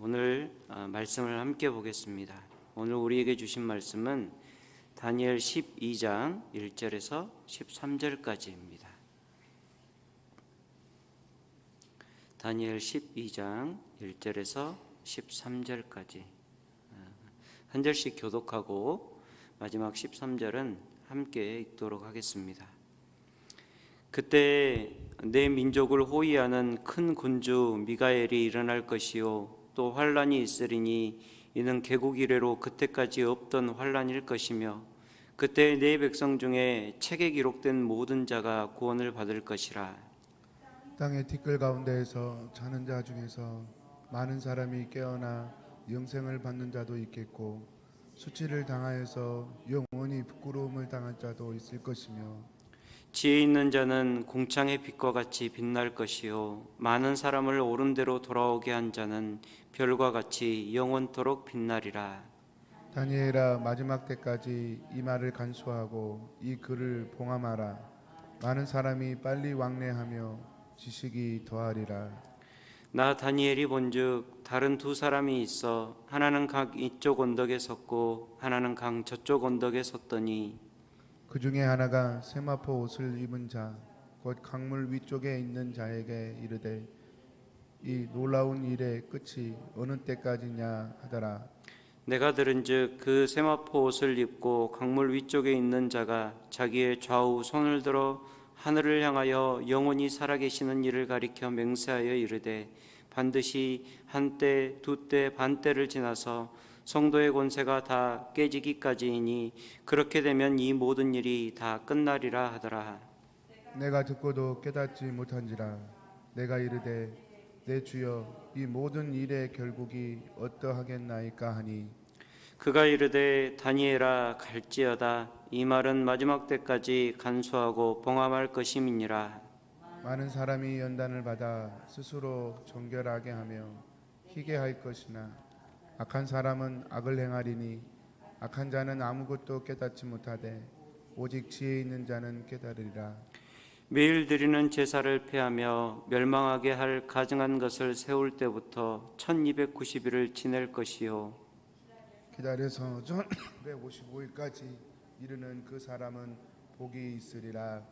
오늘 어, 말씀을 함께 보겠습니다. 오늘 우리에게 주신 말씀은 다니엘 12장 1절에서 13절까지입니다. 다니엘 12장 1절에서 13절까지 어, 한 절씩 교독하고 마지막 13절은 함께 읽도록 하겠습니다. 그때 내 민족을 호위하는 큰 군주 미가엘이 일어날 것이요 또 환란이 있으리니 이는 개국 이래로 그때까지 없던 환란일 것이며 그때 내 백성 중에 책에 기록된 모든 자가 구원을 받을 것이라. 땅의 티끌 가운데에서 자는 자 중에서 많은 사람이 깨어나 영생을 받는 자도 있겠고 수치를 당하여서 영원히 부끄러움을 당할 자도 있을 것이며 지혜 있는 자는 공창의 빛과 같이 빛날 것이요. 많은 사람을 옳은 대로 돌아오게 한 자는 별과 같이 영원토록 빛나리라. 다니엘아 마지막 때까지 이 말을 간수하고 이 글을 봉함하라. 많은 사람이 빨리 왕래하며 지식이 더하리라. 나 다니엘이 본즉 다른 두 사람이 있어 하나는 각 이쪽 언덕에 섰고 하나는 각 저쪽 언덕에 섰더니 그 중에 하나가 세마포 옷을 입은 자 곧 강물 위쪽에 있는 자에게 이르되 이 놀라운 일의 끝이 어느 때까지냐 하더라. 내가 들은즉 그 세마포 옷을 입고 강물 위쪽에 있는 자가 자기의 좌우 손을 들어 하늘을 향하여 영원히 살아계시는 이를 가리켜 맹세하여 이르되 반드시 한때 두 때 반때를 지나서 성도의 권세가 다 깨지기까지이니 그렇게 되면 이 모든 일이 다 끝나리라 하더라. 내가 듣고도 깨닫지 못한지라 내가 이르되 내 주여 이 모든 일의 결국이 어떠하겠나이까 하니? 그가 이르되 다니엘아 갈지어다. 이 말은 마지막 때까지 간수하고 봉함할 것임이니라. 많은 사람이 연단을 받아 스스로 정결하게 하며 희게 할 것이나 악한 사람은 악을 행하리니 악한 자는 아무것도 깨닫지 못하되 오직 지혜 있는 자는 깨달으리라. 매일 드리는 제사를 폐하며 멸망하게 할 가증한 것을 세울 때부터 1290일을 지낼 것이요. 기다려서 전 155일까지 이르는 그 사람은 복이 있으리라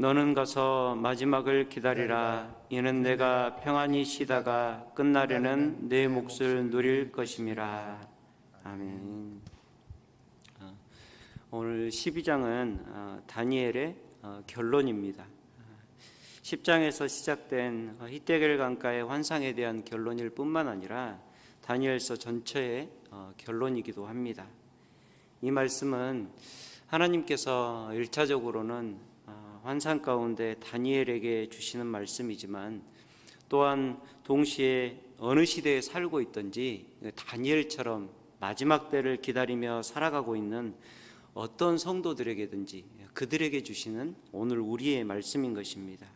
너는 가서 마지막을 기다리라. 이는 내가 평안히 쉬다가 끝날에는 내 몫을 누릴 것임이라. 아멘. 어, 오늘 12장은 어, 다니엘의 어, 결론입니다. 10장에서 시작된 어, 히데겔 강가의 환상에 대한 결론일 뿐만 아니라 다니엘서 전체의 어, 결론이기도 합니다. 이 말씀은 하나님께서 일차적으로는 어, 환상 가운데 다니엘에게 주시는 말씀이지만 또한 동시에 어느 시대에 살고 있든지 다니엘처럼 마지막 때를 기다리며 살아가고 있는 어떤 성도들에게든지 그들에게 주시는 오늘 우리의 말씀인 것입니다.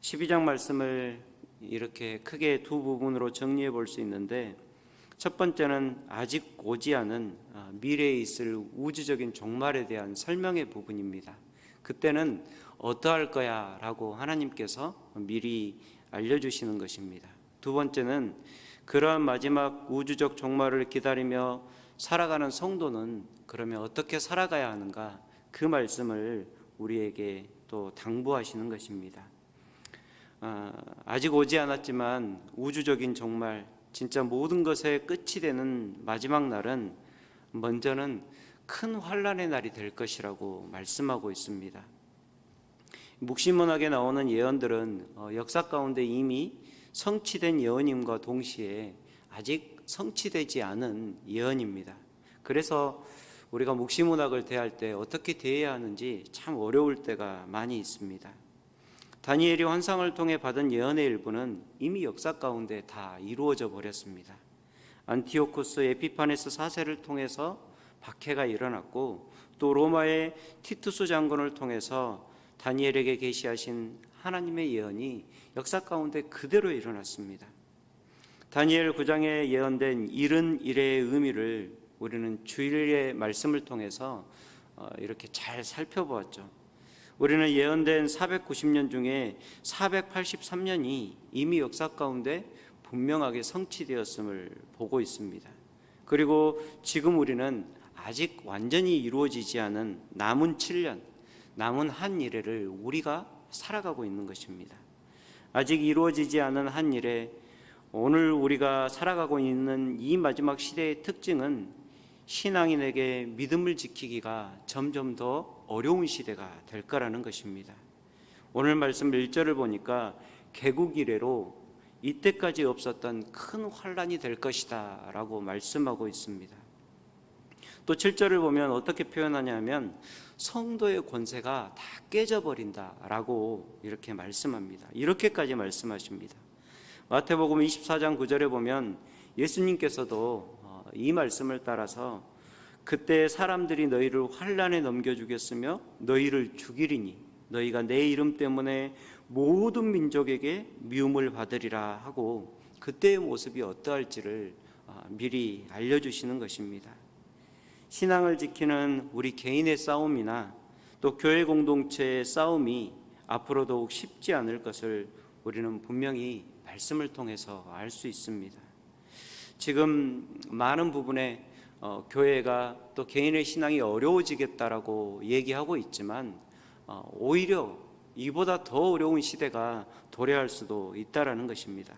12장 말씀을 이렇게 크게 두 부분으로 정리해 볼 수 있는데 첫 번째는 아직 오지 않은 아, 미래에 있을 우주적인 종말에 대한 설명의 부분입니다. 그때는 어떠할 거야 라고 하나님께서 미리 알려주시는 것입니다. 두 번째는 그러한 마지막 우주적 종말을 기다리며 살아가는 성도는 그러면 어떻게 살아가야 하는가 그 말씀을 우리에게 또 당부하시는 것입니다. 아, 아직 오지 않았지만 우주적인 종말, 진짜 모든 것의 끝이 되는 마지막 날은 먼저는 큰 환란의 날이 될 것이라고 말씀하고 있습니다. 묵시문학에 나오는 예언들은 어, 역사 가운데 이미 성취된 예언임과 동시에 아직 성취되지 않은 예언입니다. 그래서 우리가 묵시문학을 대할 때 어떻게 대해야 하는지 참 어려울 때가 많이 있습니다. 다니엘이 환상을 통해 받은 예언의 일부는 이미 역사 가운데 다 이루어져 버렸습니다. 안티오코스 에피파네스 사세를 통해서 박해가 일어났고 또 로마의 티투스 장군을 통해서 다니엘에게 계시하신 하나님의 예언이 역사 가운데 그대로 일어났습니다. 다니엘 9장에 예언된 이른 일의 의미를 우리는 주일의 말씀을 통해서 어, 이렇게 잘 살펴보았죠. 우리는 예언된 490년 중에 483년이 이미 역사 가운데 분명하게 성취되었음을 보고 있습니다. 그리고 지금 우리는 아직 완전히 이루어지지 않은 남은 7년, 남은 한 일회를 우리가 살아가고 있는 것입니다. 아직 이루어지지 않은 한 일에 오늘 우리가 살아가고 있는 이 마지막 시대의 특징은 신앙인에게 믿음을 지키기가 점점 더 어려운 시대가 될 거라는 것입니다. 오늘 말씀 1절을 보니까 개국 이래로 이때까지 없었던 큰 환란이 될 것이다 라고 말씀하고 있습니다. 또 7절을 보면 어떻게 표현하냐면 성도의 권세가 다 깨져버린다라고 이렇게 말씀합니다. 이렇게까지 말씀하십니다. 마태복음 24장 9절에 보면 예수님께서도 어, 이 말씀을 따라서 그때 사람들이 너희를 환란에 넘겨 주겠으며 너희를 죽이리니 너희가 내 이름 때문에 모든 민족에게 미움을 받으리라 하고 그때의 모습이 어떠할지를 어, 미리 알려주시는 것입니다. 신앙을 지키는 우리 개인의 싸움이나 또 교회 공동체의 싸움이 앞으로 더욱 쉽지 않을 것을 우리는 분명히 말씀을 통해서 알 수 있습니다. 지금 많은 부분에 어, 교회가 또 개인의 신앙이 어려워지겠다라고 얘기하고 있지만 어, 오히려 이보다 더 어려운 시대가 도래할 수도 있다라는 것입니다.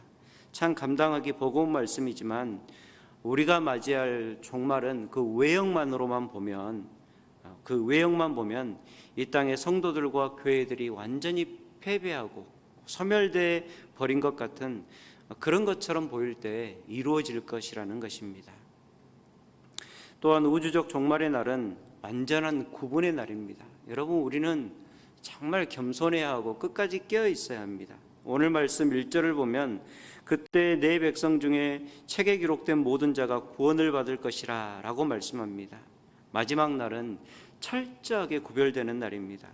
참 감당하기 버거운 말씀이지만 우리가 맞이할 종말은 그 외형만으로만 보면 어, 그 외형만 보면 이 땅의 성도들과 교회들이 완전히 패배하고 소멸돼 버린 것 같은 그런 것처럼 보일 때 이루어질 것이라는 것입니다. 또한 우주적 종말의 날은 완전한 구분의 날입니다. 여러분 우리는 정말 겸손해야 하고 끝까지 깨어 있어야 합니다. 오늘 말씀 1절을 보면 그때 내 백성 중에 책에 기록된 모든 자가 구원을 받을 것이라 라고 말씀합니다. 마지막 날은 철저하게 구별되는 날입니다.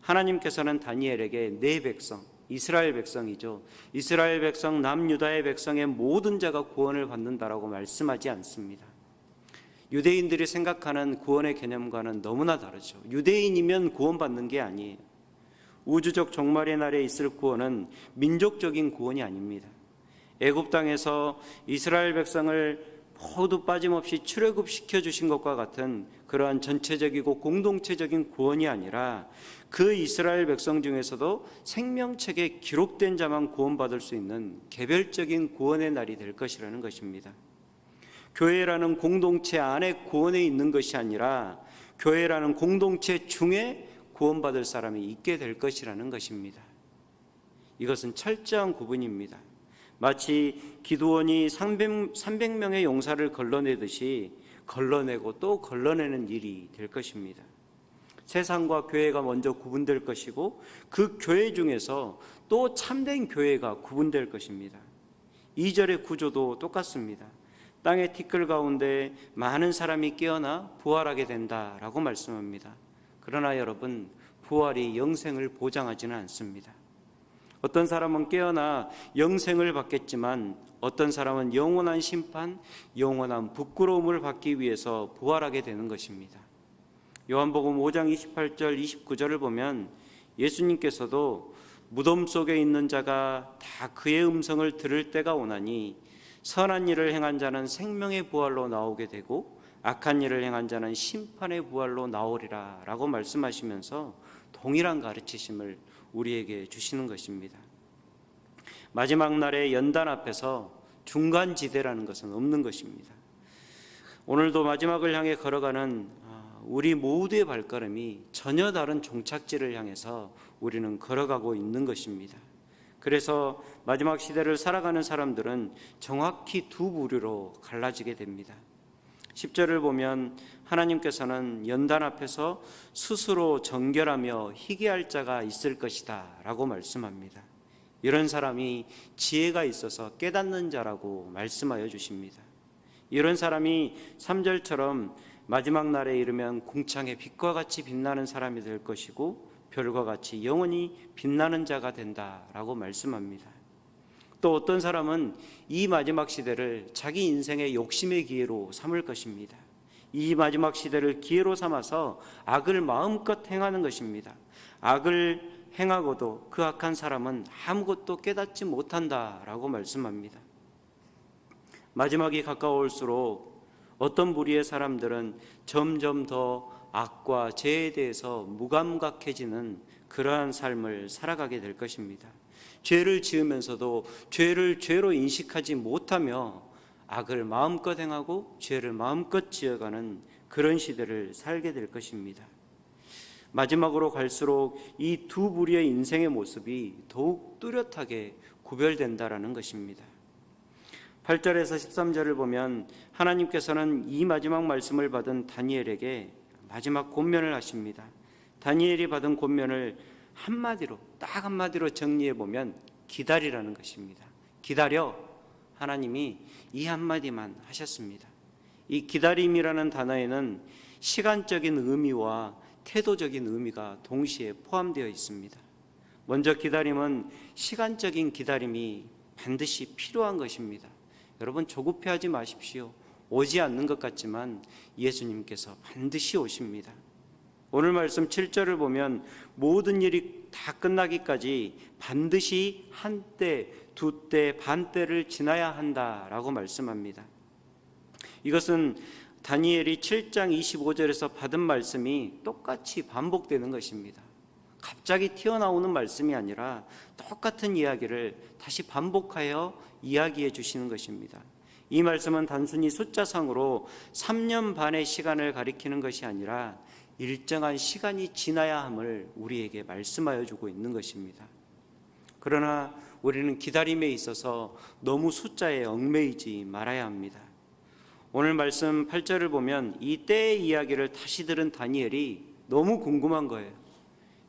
하나님께서는 다니엘에게 내 백성, 이스라엘 백성이죠. 이스라엘 백성, 남유다의 백성의 모든 자가 구원을 받는다라고 말씀하지 않습니다. 유대인들이 생각하는 구원의 개념과는 너무나 다르죠. 유대인이면 구원받는 게 아니에요. 우주적 종말의 날에 있을 구원은 민족적인 구원이 아닙니다. 애굽 땅에서 이스라엘 백성을 모두 빠짐없이 출애굽시켜 주신 것과 같은 그러한 전체적이고 공동체적인 구원이 아니라 그 이스라엘 백성 중에서도 생명책에 기록된 자만 구원받을 수 있는 개별적인 구원의 날이 될 것이라는 것입니다. 교회라는 공동체 안에 구원에 있는 것이 아니라 교회라는 공동체 중에 구원받을 사람이 있게 될 것이라는 것입니다. 이것은 철저한 구분입니다. 마치 기도원이 300, 300명의 용사를 걸러내듯이 걸러내고 또 걸러내는 일이 될 것입니다. 세상과 교회가 먼저 구분될 것이고 그 교회 중에서 또 참된 교회가 구분될 것입니다. 2절의 구조도 똑같습니다. 땅의 티끌 가운데 많은 사람이 깨어나 부활하게 된다라고 말씀합니다. 그러나 여러분, 부활이 영생을 보장하지는 않습니다. 어떤 사람은 깨어나 영생을 받겠지만 어떤 사람은 영원한 심판, 영원한 부끄러움을 받기 위해서 부활하게 되는 것입니다. 요한복음 5장 28절 29절을 보면 예수님께서도 무덤 속에 있는 자가 다 그의 음성을 들을 때가 오나니 선한 일을 행한 자는 생명의 부활로 나오게 되고 악한 일을 행한 자는 심판의 부활로 나오리라라고 말씀하시면서 동일한 가르치심을 우리에게 주시는 것입니다. 마지막 날의 연단 앞에서 중간 지대라는 것은 없는 것입니다. 오늘도 마지막을 향해 걸어가는 아, 우리 모두의 발걸음이 전혀 다른 종착지를 향해서 우리는 걸어가고 있는 것입니다. 그래서 마지막 시대를 살아가는 사람들은 정확히 두 부류로 갈라지게 됩니다. 10절을 보면 하나님께서는 연단 앞에서 스스로 정결하며 희귀할 자가 있을 것이다 라고 말씀합니다. 이런 사람이 지혜가 있어서 깨닫는 자라고 말씀하여 주십니다. 이런 사람이 3절처럼 마지막 날에 이르면 궁창의 빛과 같이 빛나는 사람이 될 것이고 별과 같이 영원히 빛나는 자가 된다라고 말씀합니다. 또 어떤 사람은 이 마지막 시대를 자기 인생의 욕심의 기회로 삼을 것입니다. 이 마지막 시대를 기회로 삼아서 악을 마음껏 행하는 것입니다. 악을 행하고도 그 악한 사람은 아무것도 깨닫지 못한다라고 말씀합니다. 마지막이 가까울수록 어떤 무리의 사람들은 점점 더 악과 죄에 대해서 무감각해지는 그러한 삶을 살아가게 될 것입니다. 죄를 지으면서도 죄를 죄로 인식하지 못하며 악을 마음껏 행하고 죄를 마음껏 지어가는 그런 시대를 살게 될 것입니다. 마지막으로 갈수록 이두 무리의 인생의 모습이 더욱 뚜렷하게 구별된다라는 것입니다. 8절에서 13절을 보면 하나님께서는 이 마지막 말씀을 받은 다니엘에게 마지막 권면을 하십니다. 다니엘이 받은 권면을 한마디로 딱 한마디로 정리해 보면 기다리라는 것입니다. 기다려 하나님이 이 한마디만 하셨습니다. 이 기다림이라는 단어에는 시간적인 의미와 태도적인 의미가 동시에 포함되어 있습니다. 먼저 기다림은 시간적인 기다림이 반드시 필요한 것입니다. 여러분 조급해하지 마십시오. 오지 않는 것 같지만 예수님께서 반드시 오십니다. 오늘 말씀 7절을 보면 모든 일이 다 끝나기까지 반드시 한 때, 두 때, 반 때를 지나야 한다라고 말씀합니다. 이것은 다니엘이 7장 25절에서 받은 말씀이 똑같이 반복되는 것입니다. 갑자기 튀어나오는 말씀이 아니라 똑같은 이야기를 다시 반복하여 이야기해 주시는 것입니다. 이 말씀은 단순히 숫자상으로 3년 반의 시간을 가리키는 것이 아니라 일정한 시간이 지나야 함을 우리에게 말씀하여 주고 있는 것입니다. 그러나 우리는 기다림에 있어서 너무 숫자에 얽매이지 말아야 합니다. 오늘 말씀 8절을 보면 이 때의 이야기를 다시 들은 다니엘이 너무 궁금한 거예요.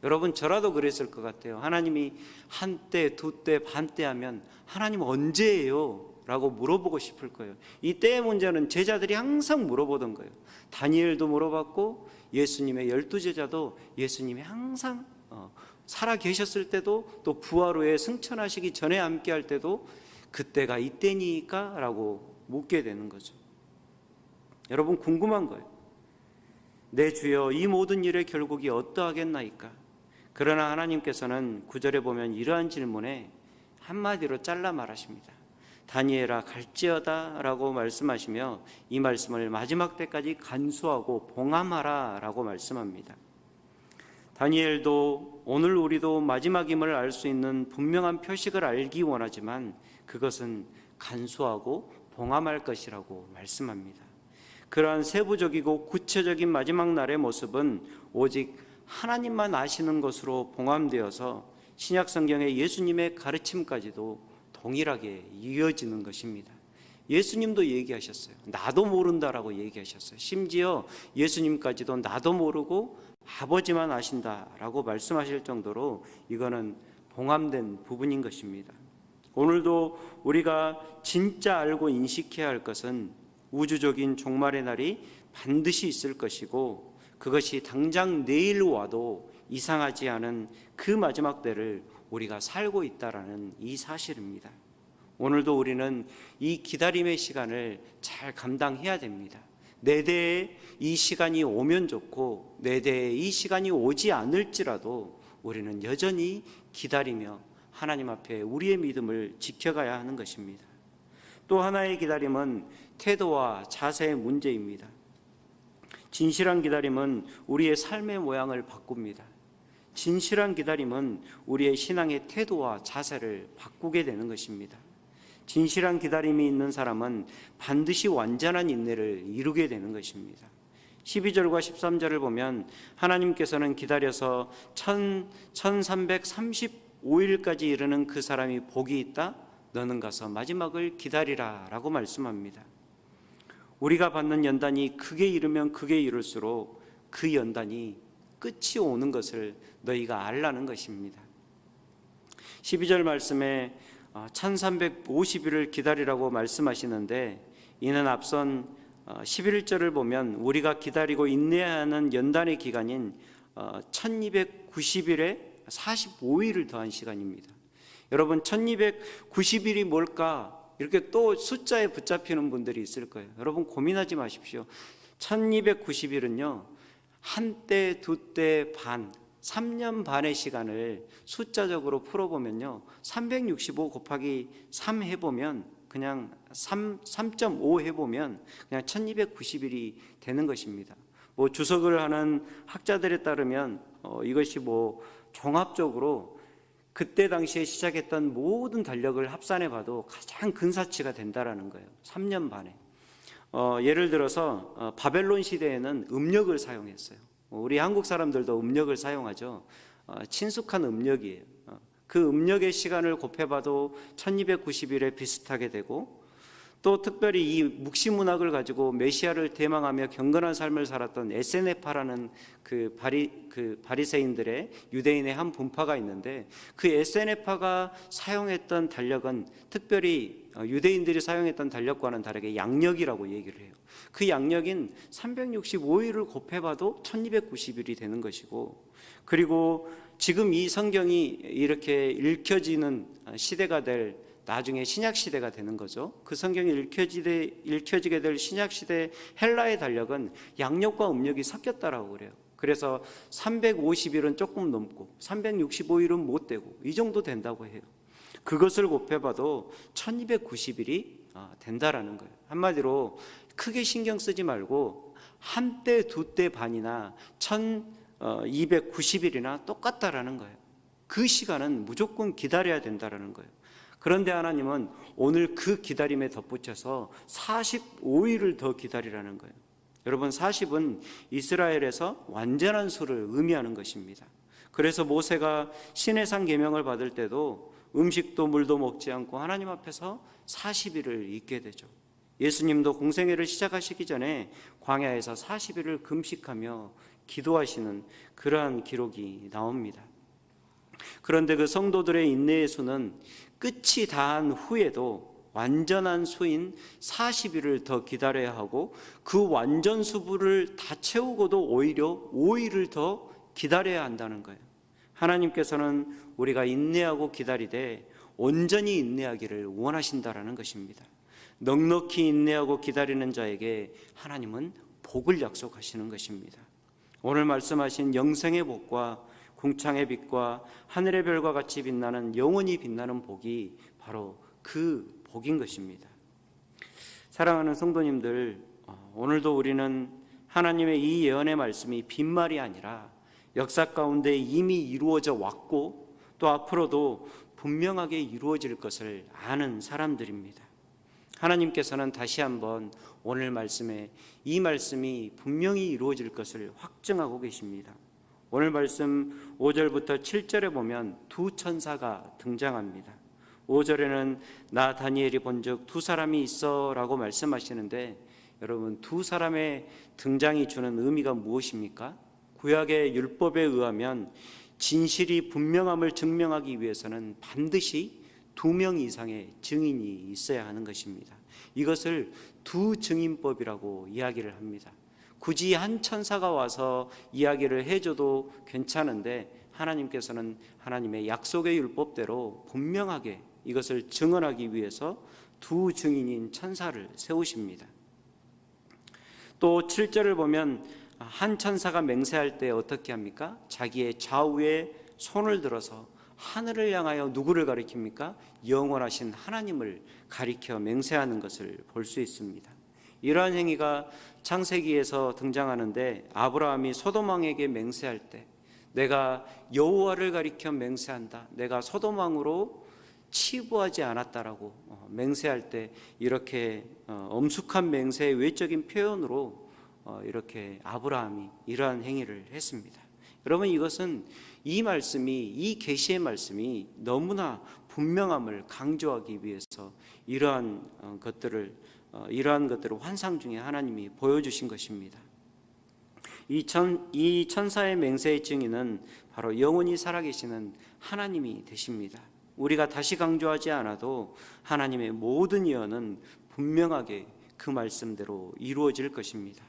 여러분 저라도 그랬을 것 같아요. 하나님이 한 때, 두 때, 반 때 하면 하나님 언제예요? 라고 물어보고 싶을 거예요. 이 때의 문제는 제자들이 항상 물어보던 거예요. 다니엘도 물어봤고 예수님의 열두 제자도 예수님이 항상 어, 살아 계셨을 때도 또 부활 후에 승천하시기 전에 함께 할 때도 그때가 이때니까 라고 묻게 되는 거죠. 여러분 궁금한 거예요. 내 주여 이 모든 일의 결국이 어떠하겠나이까? 그러나 하나님께서는 구절에 보면 이러한 질문에 한마디로 잘라 말하십니다. 다니엘아 갈지어다라고 말씀하시며 이 말씀을 마지막 때까지 간수하고 봉함하라라고 말씀합니다. 다니엘도 오늘 우리도 마지막임을 알 수 있는 분명한 표식을 알기 원하지만 그것은 간수하고 봉함할 것이라고 말씀합니다. 그러한 세부적이고 구체적인 마지막 날의 모습은 오직 하나님만 아시는 것으로 봉함되어서 신약 성경의 예수님의 가르침까지도 동일하게 이어지는 것입니다. 예수님도 얘기하셨어요. 나도 모른다라고 얘기하셨어요. 심지어 예수님까지도 나도 모르고 아버지만 아신다라고 말씀하실 정도로 이거는 봉함된 부분인 것입니다. 오늘도 우리가 진짜 알고 인식해야 할 것은 우주적인 종말의 날이 반드시 있을 것이고 그것이 당장 내일 와도 이상하지 않은 그 마지막 때를 우리가 살고 있다라는 이 사실입니다. 오늘도 우리는 이 기다림의 시간을 잘 감당해야 됩니다. 내 대에 이 시간이 오면 좋고 내 대에 이 시간이 오지 않을지라도 우리는 여전히 기다리며 하나님 앞에 우리의 믿음을 지켜가야 하는 것입니다. 또 하나의 기다림은 태도와 자세의 문제입니다. 진실한 기다림은 우리의 삶의 모양을 바꿉니다. 진실한 기다림은 우리의 신앙의 태도와 자세를 바꾸게 되는 것입니다. 진실한 기다림이 있는 사람은 반드시 완전한 인내를 이루게 되는 것입니다. 12절과 13절을 보면 하나님께서는 기다려서 1335일까지 이르는 그 사람이 복이 있다. 너는 가서 마지막을 기다리라 라고 말씀합니다. 우리가 받는 연단이 크게 이르면 크게 이룰수록 그 연단이 끝이 오는 것을 너희가 알라는 것입니다. 12절 말씀에 1350일을 기다리라고 말씀하시는데 이는 앞선 11절을 보면 우리가 기다리고 인내하는 연단의 기간인 1290일에 45일을 더한 시간입니다. 여러분 1290일이 뭘까? 이렇게 또 숫자에 붙잡히는 분들이 있을 거예요. 여러분 고민하지 마십시오. 1290일은요. 한 때, 두 때 반, 3년 반의 시간을 숫자적으로 풀어보면요. 365 곱하기 3 해보면 그냥 3, 3.5 해보면 그냥 1290일이 되는 것입니다. 뭐 주석을 하는 학자들에 따르면 어, 이것이 뭐 종합적으로 그때 당시에 시작했던 모든 달력을 합산해 봐도 가장 근사치가 된다라는 거예요. 3년 반에. 어, 예를 들어서 어, 바벨론 시대에는 음력을 사용했어요. 어, 우리 한국 사람들도 음력을 사용하죠. 어, 친숙한 음력이에요. 어, 그 음력의 시간을 곱해봐도 1290일에 비슷하게 되고 또 특별히 이 묵시 문학을 가지고 메시아를 대망하며 경건한 삶을 살았던 에세네파라는 그 바리 그 바리새인들의 유대인의 한 분파가 있는데 그 에세네파가 사용했던 달력은 특별히 어, 유대인들이 사용했던 달력과는 다르게 양력이라고 얘기를 해요. 그 양력인 365일을 곱해봐도 1290일이 되는 것이고 그리고 지금 이 성경이 이렇게 읽혀지는 시대가 될 나중에 신약 시대가 되는 거죠. 그 성경이 읽혀지게, 읽혀지게 될 신약 시대 헬라의 달력은 양력과 음력이 섞였다라고 그래요. 그래서 350일은 조금 넘고 365일은 못 되고 이 정도 된다고 해요. 그것을 곱해봐도 1290일이 아, 된다라는 거예요. 한마디로 크게 신경 쓰지 말고 한 때, 두 때 반이나 1290일이나 똑같다라는 거예요. 그 시간은 무조건 기다려야 된다라는 거예요. 그런데 하나님은 오늘 그 기다림에 덧붙여서 45일을 더 기다리라는 거예요. 여러분 40은 이스라엘에서 완전한 수를 의미하는 것입니다. 그래서 모세가 신해상 계명을 받을 때도 음식도 물도 먹지 않고 하나님 앞에서 40일을 있게 되죠. 예수님도 공생애를 시작하시기 전에 광야에서 40일을 금식하며 기도하시는 그러한 기록이 나옵니다. 그런데 그 성도들의 인내의 수는 끝이 다한 후에도 완전한 수인 40일을 더 기다려야 하고 그 완전 수부를 다 채우고도 오히려 5일을 더 기다려야 한다는 거예요. 하나님께서는 우리가 인내하고 기다리되 온전히 인내하기를 원하신다라는 것입니다. 넉넉히 인내하고 기다리는 자에게 하나님은 복을 약속하시는 것입니다. 오늘 말씀하신 영생의 복과 궁창의 빛과 하늘의 별과 같이 빛나는 영원히 빛나는 복이 바로 그 복인 것입니다. 사랑하는 성도님들, 어, 오늘도 우리는 하나님의 이 예언의 말씀이 빈말이 아니라 역사 가운데 이미 이루어져 왔고 또 앞으로도 분명하게 이루어질 것을 아는 사람들입니다. 하나님께서는 다시 한번 오늘 말씀에 이 말씀이 분명히 이루어질 것을 확증하고 계십니다. 오늘 말씀 5절부터 7절에 보면 두 천사가 등장합니다. 5절에는 나 다니엘이 본즉 두 사람이 있어라고 말씀하시는데 여러분 두 사람의 등장이 주는 의미가 무엇입니까? 구약의 율법에 의하면 진실이 분명함을 증명하기 위해서는 반드시 두 명 이상의 증인이 있어야 하는 것입니다. 이것을 두 증인법이라고 이야기를 합니다. 굳이 한 천사가 와서 이야기를 해줘도 괜찮은데 하나님께서는 하나님의 약속의 율법대로 분명하게 이것을 증언하기 위해서 두 증인인 천사를 세우십니다. 또 7절을 보면 한 천사가 맹세할 때 어떻게 합니까? 자기의 좌우에 손을 들어서 하늘을 향하여 누구를 가리킵니까? 영원하신 하나님을 가리켜 맹세하는 것을 볼 수 있습니다. 이러한 행위가 창세기에서 등장하는데 아브라함이 소돔왕에게 맹세할 때 내가 여호와를 가리켜 맹세한다. 내가 소돔왕으로 치부하지 않았다라고 어, 맹세할 때 이렇게 어, 엄숙한 맹세의 외적인 표현으로 어, 이렇게 아브라함이 이러한 행위를 했습니다. 여러분 이것은 이 말씀이 이 계시의 말씀이 너무나 분명함을 강조하기 위해서 이러한 것들을 이러한 것들을 환상 중에 하나님이 보여주신 것입니다. 이, 천, 이 천사의 맹세의 증인은 바로 영원히 살아계시는 하나님이 되십니다. 우리가 다시 강조하지 않아도 하나님의 모든 예언은 분명하게 그 말씀대로 이루어질 것입니다.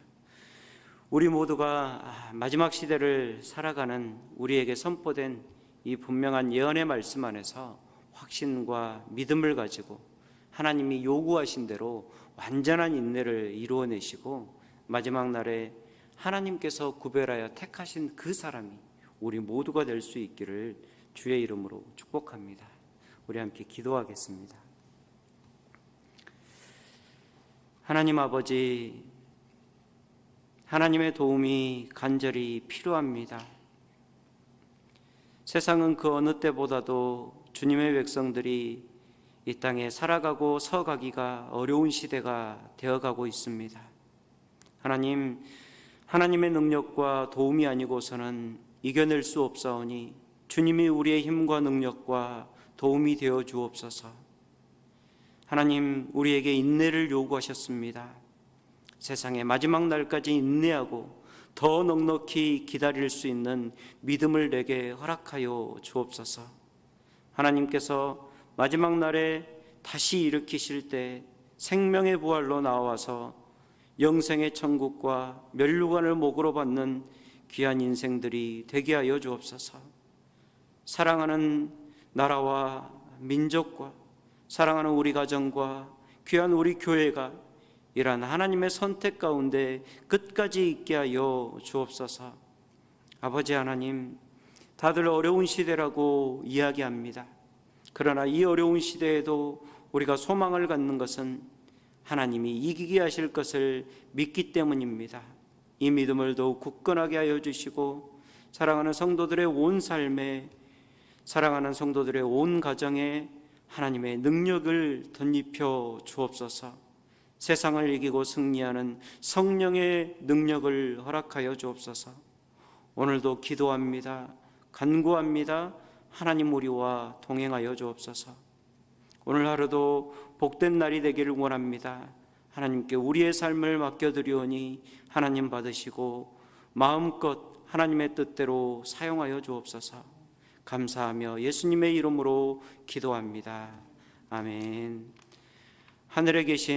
우리 모두가 마지막 시대를 살아가는 우리에게 선포된 이 분명한 예언의 말씀 안에서 확신과 믿음을 가지고 하나님이 요구하신 대로 완전한 인내를 이루어내시고 마지막 날에 하나님께서 구별하여 택하신 그 사람이 우리 모두가 될 수 있기를 주의 이름으로 축복합니다. 우리 함께 기도하겠습니다. 하나님 아버지, 하나님의 도움이 간절히 필요합니다. 세상은 그 어느 때보다도 주님의 백성들이 이 땅에 살아가고 서가기가 어려운 시대가 되어가고 있습니다. 하나님, 하나님의 능력과 도움이 아니고서는 이겨낼 수 없사오니 주님이 우리의 힘과 능력과 도움이 되어 주옵소서. 하나님, 우리에게 인내를 요구하셨습니다. 세상의 마지막 날까지 인내하고 더 넉넉히 기다릴 수 있는 믿음을 내게 허락하여 주옵소서. 하나님께서 마지막 날에 다시 일으키실 때 생명의 부활로 나와서 영생의 천국과 멸류관을 목으로 받는 귀한 인생들이 되게 하여 주옵소서. 사랑하는 나라와 민족과 사랑하는 우리 가정과 귀한 우리 교회가 이러한 하나님의 선택 가운데 끝까지 있게 하여 주옵소서. 아버지 하나님, 다들 어려운 시대라고 이야기합니다. 그러나 이 어려운 시대에도 우리가 소망을 갖는 것은 하나님이 이기게 하실 것을 믿기 때문입니다. 이 믿음을 더욱 굳건하게 하여 주시고 사랑하는 성도들의 온 삶에 사랑하는 성도들의 온 가정에 하나님의 능력을 덧입혀 주옵소서. 세상을 이기고 승리하는 성령의 능력을 허락하여 주옵소서. 오늘도 기도합니다. 간구합니다. 하나님 우리와 동행하여 주옵소서. 오늘 하루도 복된 날이 되기를 원합니다. 하나님께 우리의 삶을 맡겨드리오니 하나님 받으시고 마음껏 하나님의 뜻대로 사용하여 주옵소서. 감사하며 예수님의 이름으로 기도합니다. 아멘. 하늘에 계신